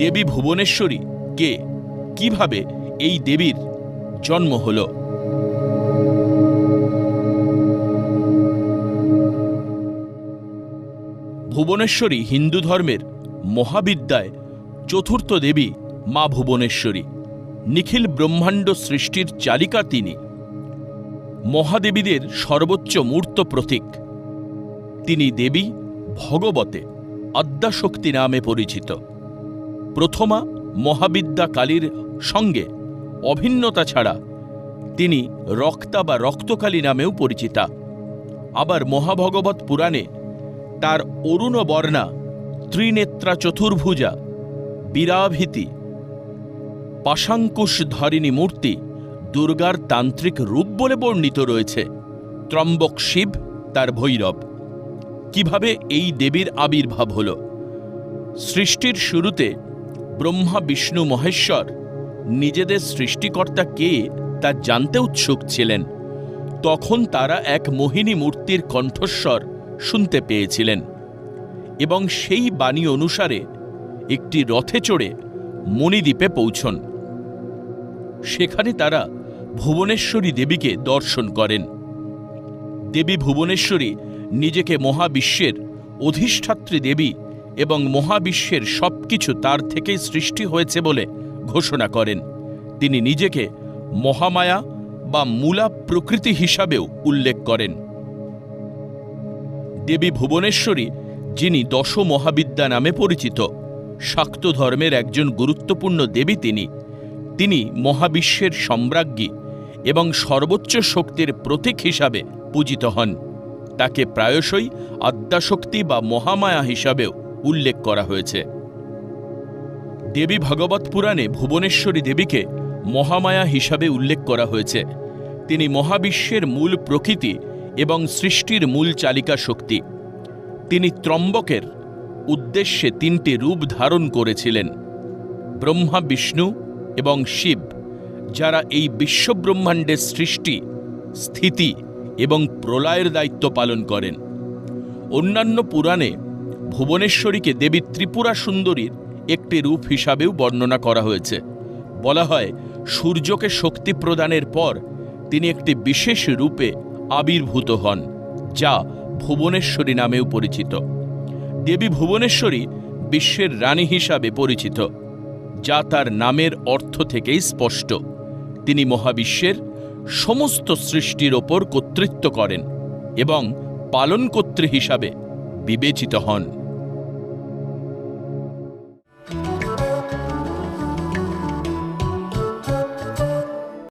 দেবী ভুবনেশ্বরী? কে? কীভাবে এই দেবীর জন্ম হল? ভুবনেশ্বরী হিন্দু ধর্মের মহাবিদ্যায় চতুর্থ দেবী মা ভুবনেশ্বরী। নিখিল ব্রহ্মাণ্ড সৃষ্টির চালিকা তিনি। মহাদেবীদের সর্বোচ্চ মূর্ত প্রতীক। তিনি দেবী ভগবতে, আদ্যাশক্তি নামে পরিচিত। প্রথমা মহাবিদ্যা কালীর সঙ্গে অভিন্নতা ছাড়া তিনি রক্তা বা রক্তকালী নামেও পরিচিতা। আবার মহাভগবত পুরাণে তার অরুণ বর্ণা ত্রিনেত্রা চতুর্ভুজা, বীরাভীতি পাশাঙ্কুশ ধরিণী মূর্তি দুর্গার তান্ত্রিক রূপ বলে বর্ণিত রয়েছে। ত্রম্বক শিব, তার ভৈরব। কীভাবে এই দেবীর আবির্ভাব হল? সৃষ্টির শুরুতে ব্রহ্মা, বিষ্ণু, মহেশ্বর। নিজেদের সৃষ্টিকর্তা কে তা জানতে উৎসুক ছিলেন। তখন তারা এক মোহিনী মূর্তির কণ্ঠস্বর শুনতে পেয়েছিলেন এবং সেই বাণী অনুসারে একটি রথে চড়ে মণিদ্বীপে পৌঁছন। সেখানে তারা ভুবনেশ্বরী দেবীকে দর্শন করেন। দেবী ভুবনেশ্বরী নিজেকে মহাবিশ্বের অধিষ্ঠাত্রী দেবী এবং মহাবিশ্বের সবকিছু তার থেকেই সৃষ্টি হয়েছে বলে ঘোষণা করেন। তিনি নিজেকে মহামায়া বা মূলা প্রকৃতি হিসাবেও উল্লেখ করেন। দেবী ভুবনেশ্বরী, যিনি দশ মহাবিদ্যা নামে পরিচিত, শাক্ত ধর্মের একজন গুরুত্বপূর্ণ দেবী তিনি। তিনি মহাবিশ্বের সম্রাজ্ঞী এবং সর্বোচ্চ শক্তির প্রতীক হিসাবে পূজিত হন। তাকে প্রায়শই আদ্যাশক্তি বা মহামায়া হিসাবেও উল্লেখ করা হয়েছে। দেবী ভগবত পুরাণে ভুবনেশ্বরী দেবীকে মহামায়া হিসাবে উল্লেখ করা হয়েছে। তিনি মহাবিশ্বের মূল প্রকৃতি এবং সৃষ্টির মূল চালিকা শক্তি। তিনি ত্রম্বকের উদ্দেশ্যে তিনটি রূপ ধারণ করেছিলেন। ব্রহ্মা, বিষ্ণু এবং শিব, যারা এই বিশ্বব্রহ্মাণ্ডের সৃষ্টি, স্থিতি এবং প্রলয়ের দায়িত্ব পালন করেন। অন্যান্য পুরাণে ভুবনেশ্বরীকে দেবী ত্রিপুরা সুন্দরীর একটি রূপ হিসাবেও বর্ণনা করা হয়েছে। বলা হয়, সূর্যকে শক্তি প্রদানের পর তিনি একটি বিশেষ রূপে আবির্ভূত হন, যা ভুবনেশ্বরী নামেও পরিচিত। দেবী ভুবনেশ্বরী বিশ্বের রানী হিসাবে পরিচিত, যা তার নামের অর্থ থেকেই স্পষ্ট। তিনি মহাবিশ্বের সমস্ত সৃষ্টির ওপর কর্তৃত্ব করেন এবং পালনকর্ত্রী হিসাবে বিবেচিত হন।